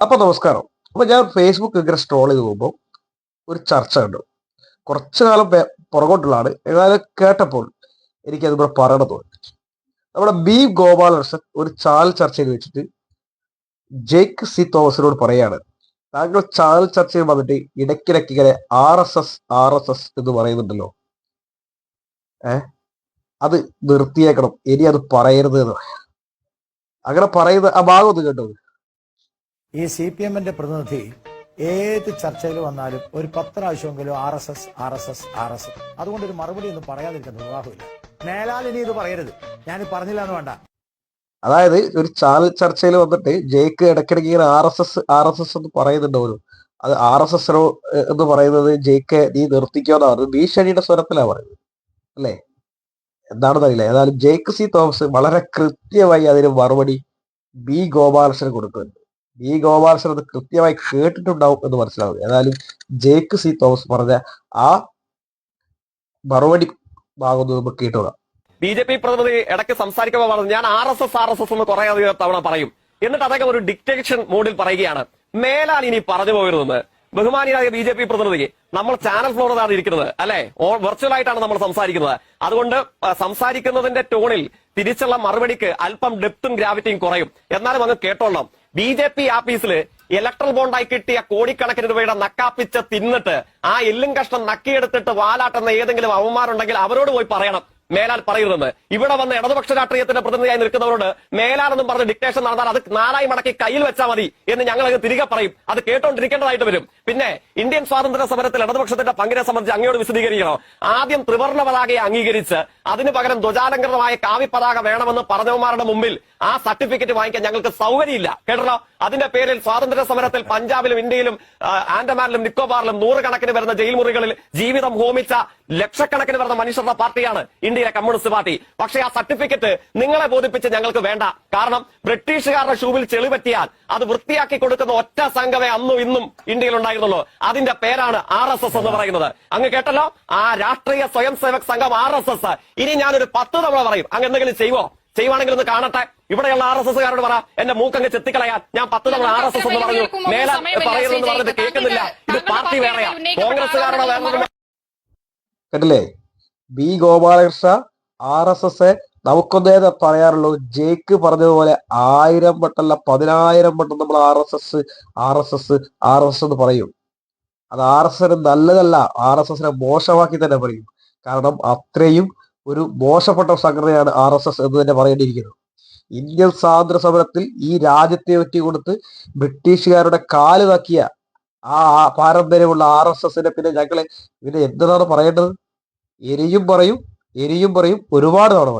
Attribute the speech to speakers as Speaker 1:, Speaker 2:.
Speaker 1: അപ്പൊ നമസ്കാരം. അപ്പൊ ഞാൻ ഫേസ്ബുക്ക് ഇങ്ങനെ സ്ട്രോൾ ചെയ്ത് പോകുമ്പോൾ ഒരു ചർച്ച കണ്ടു. കുറച്ചു കാലം പുറകോട്ടുള്ളതാണ്. ഏതായാലും കേട്ടപ്പോൾ എനിക്കത് ഇവിടെ പറയണം തോന്നി. നമ്മുടെ ബി ഗോപാലകൃഷ്ണൻ ഒരു ചാനൽ ചർച്ചയിൽ വെച്ചിട്ട് ജേക്ക് സി തോമസിനോട് പറയാണ്. താങ്കൾ ചാനൽ ചർച്ചയിൽ വന്നിട്ട് ഇടയ്ക്കിടയ്ക്ക് ഇങ്ങനെ R S S R S S എന്ന് പറയുന്നുണ്ടല്ലോ. ഏ? അത് നിർത്തിയേക്കണം. ഇനി അത് പറയരുത് എന്ന്. അങ്ങനെ പറയുന്ന ആ ഭാഗം ഒന്ന് കേട്ടോ
Speaker 2: ഈ സി പി എമ്മിന്റെ പ്രതിനിധി ഏത് ചർച്ചയിൽ വന്നാലും ഒരു പത്ത് പ്രാവശ്യമെങ്കിലും R S S R S S R S S. അതുകൊണ്ട് ഒരു മറുപടി ഒന്നും പറയാതിരിക്കുന്ന നിർവാഹമില്ല. മേലാൽ ഇനി ഇത് പറയരുത്. ഞാൻ പറഞ്ഞില്ല എന്ന് വേണ്ട.
Speaker 1: അതായത് ഒരു ചാനൽ ചർച്ചയിൽ വന്നിട്ട് ജയ്ക്ക് ഇടയ്ക്കിടയ്ക്ക് ഇങ്ങനെ R S S R S S എന്ന് പറയുന്നുണ്ടോലും അത് ആർ എസ് എസ് എന്ന് പറയുന്നത് ജേക്ക് നീ നിർത്തിക്കോന്നാണ് പറഞ്ഞത് ഭീഷണിയുടെ സ്വരത്തിലാ പറയുന്നത്. അല്ലേ? എന്താണെന്ന് അറിയില്ല. ഏതായാലും ജേക്ക് സി തോമസ് വളരെ കൃത്യമായി അതിന് മറുപടി ബി ഗോപാലകൃഷ്ണൻ കൊടുക്കുന്നുണ്ട്. ബി ഗോപാലകൃഷ്ണൻ അത് കൃത്യമായി കേട്ടിട്ടുണ്ടാവും എന്ന് മനസ്സിലാവും ഏതായാലും ജേക്ക് സി തോമസ് പറഞ്ഞ ആ മറുപടി ഭാഗം നമുക്ക് കേട്ടുകൊള്ളാം
Speaker 3: ബി ജെ പി പ്രതിനിധി ഇടയ്ക്ക് സംസാരിക്കുമ്പോൾ പറഞ്ഞു ഞാൻ R S S R S S എന്ന് കുറെ അധികം തവണ പറയും. എന്നിട്ട് അദ്ദേഹം ഒരു ഡിക്റ്റേഷൻ മോഡിൽ പറയുകയാണ്. മേലാൽ ഇനി പറഞ്ഞു പോകരുതെന്ന്. ബഹുമാനിയായ ബി ജെ പി പ്രതിനിധി നമ്മൾ ചാനൽ ഫ്ലോറിലാണ് ഇരിക്കുന്നത് അല്ലെ? വെർച്വൽ ആയിട്ടാണ് നമ്മൾ സംസാരിക്കുന്നത്. അതുകൊണ്ട് സംസാരിക്കുന്നതിന്റെ ടോണിൽ തിരിച്ചുള്ള മറുപടിക്ക് അല്പം ഡെപ്തും ഗ്രാവിറ്റിയും കുറയും. എന്നാലും അങ്ങ് കേട്ടോളാം ബി ജെ പി ആഫീസിൽ ഇലക്ട്രൽ ബോണ്ടായി കിട്ടിയ കോടിക്കണക്കിന് രൂപയുടെ നക്കാപ്പിച്ച തിന്നിട്ട് ആ എല്ലും കഷ്ണം നക്കിയെടുത്തിട്ട് വാലാട്ടുന്ന ഏതെങ്കിലും അവന്മാരുണ്ടെങ്കിൽ അവരോട് പോയി പറയണം. മേലാൽ പറയരുതെന്ന്. ഇവിടെ വന്ന ഇടതുപക്ഷ രാഷ്ട്രീയത്തിന്റെ പ്രതിനിധിയായി നിൽക്കുന്നവരോട് മേലാലെന്നും പറഞ്ഞ് ഡിക്റ്റേഷൻ നടന്നാൽ അത് നാലായി മടക്കി കയ്യിൽ വെച്ചാൽ മതി എന്ന് ഞങ്ങൾ അങ്ങ് തിരികെ പറയും. അത് കേട്ടോണ്ടിരിക്കേണ്ടതായിട്ട് വരും. പിന്നെ ഇന്ത്യൻ സ്വാതന്ത്ര്യ സമരത്തിൽ ഇടതുപക്ഷത്തിന്റെ പങ്കിനെ സംബന്ധിച്ച് അങ്ങയോട് വിശദീകരിക്കണോ. ആദ്യം ത്രിവർണ പതാകയെ അംഗീകരിച്ച് അതിന് പകരം ധ്വജാലങ്കൃതമായ കാവി പതാക വേണമെന്ന് പറഞ്ഞവന്മാരുടെ മുമ്പിൽ ആ സർട്ടിഫിക്കറ്റ് വാങ്ങിക്കാൻ ഞങ്ങൾക്ക് സൗകര്യമില്ല. കേട്ടോ അതിന്റെ പേരിൽ സ്വാതന്ത്ര്യ സമരത്തിൽ പഞ്ചാബിലും ഇന്ത്യയിലും ആൻഡമാനിലും നിക്കോബാറിലും നൂറുകണക്കിന് വരുന്ന ജയിൽ മുറികളിൽ ജീവിതം ഹോമിച്ച ലക്ഷക്കണക്കിന് വരുന്ന മനുഷ്യരുടെ പാർട്ടിയാണ് ഇന്ത്യയിലെ കമ്മ്യൂണിസ്റ്റ് പാർട്ടി. പക്ഷേ ആ സർട്ടിഫിക്കറ്റ് നിങ്ങളെ ബോധിപ്പിച്ച് ഞങ്ങൾക്ക് വേണ്ട. കാരണം ബ്രിട്ടീഷുകാരുടെ ഷൂവിൽ ചെളി പറ്റിയാൽ അത് വൃത്തിയാക്കി കൊടുക്കുന്ന ഒറ്റ സംഘമേ അന്നും ഇന്നും ഇന്ത്യയിൽ ഉണ്ടായിരുന്നുള്ളൂ. അതിന്റെ പേരാണ് ആർ എസ് എസ് എന്ന് പറയുന്നത്. അങ്ങ് കേട്ടല്ലോ? ആ രാഷ്ട്രീയ സ്വയം സേവക് സംഘം ആർ എസ് എസ്. ഇനി ഞാനൊരു പത്ത് തവണ പറയും. അങ്ങ് എന്തെങ്കിലും ചെയ്യുവോ? ചെയ്യുവാണെങ്കിൽ ഒന്ന് കാണട്ടെ. ഇവിടെയുള്ള ആർ എസ് എസ്കാരോട് പറ. എന്റെ മൂക്കങ്ങ് ചെത്തിക്കളയാൻ. ഞാൻ പത്ത് തവണ ആർ എസ് എസ് എന്ന് പറഞ്ഞു. മേല പറയുന്നു പറഞ്ഞിട്ട് കേൾക്കുന്നില്ല. ഇത് പാർട്ടി വേറെയാ. കോൺഗ്രസ്സുകാരുടെ വേറെ
Speaker 1: കേട്ടില്ലേ? B Gopalakrishna R S S നമുക്കൊന്നേ പറയാറുള്ളൂ ജേക്ക് പറഞ്ഞതുപോലെ ആയിരം വട്ടല്ല പതിനായിരം വട്ടം നമ്മൾ R S S R S S R S എന്ന് പറയും. അത് ആർ എസ് എസിന് നല്ലതല്ല ആർ എസ് എസിനെ മോശമാക്കി തന്നെ പറയും. കാരണം അത്രയും ഒരു മോശപ്പെട്ട സംഘടനയാണ് ആർ എസ് എസ് എന്ന് തന്നെ പറയേണ്ടിയിരിക്കുന്നത് ഇന്ത്യൻ സ്വാതന്ത്ര്യ സമരത്തിൽ ഈ രാജ്യത്തെ ഒറ്റി കൊടുത്ത് ബ്രിട്ടീഷുകാരുടെ കാൽ തക്കിയ ആ പാരമ്പര്യമുള്ള ആർ എസ് എസിനെ പിന്നെ ഞങ്ങളെ പിന്നെ എന്താണ് പറയേണ്ടത്? ഇനിയും പറയും ഇനിയും പറയും ഒരുപാട് തവണ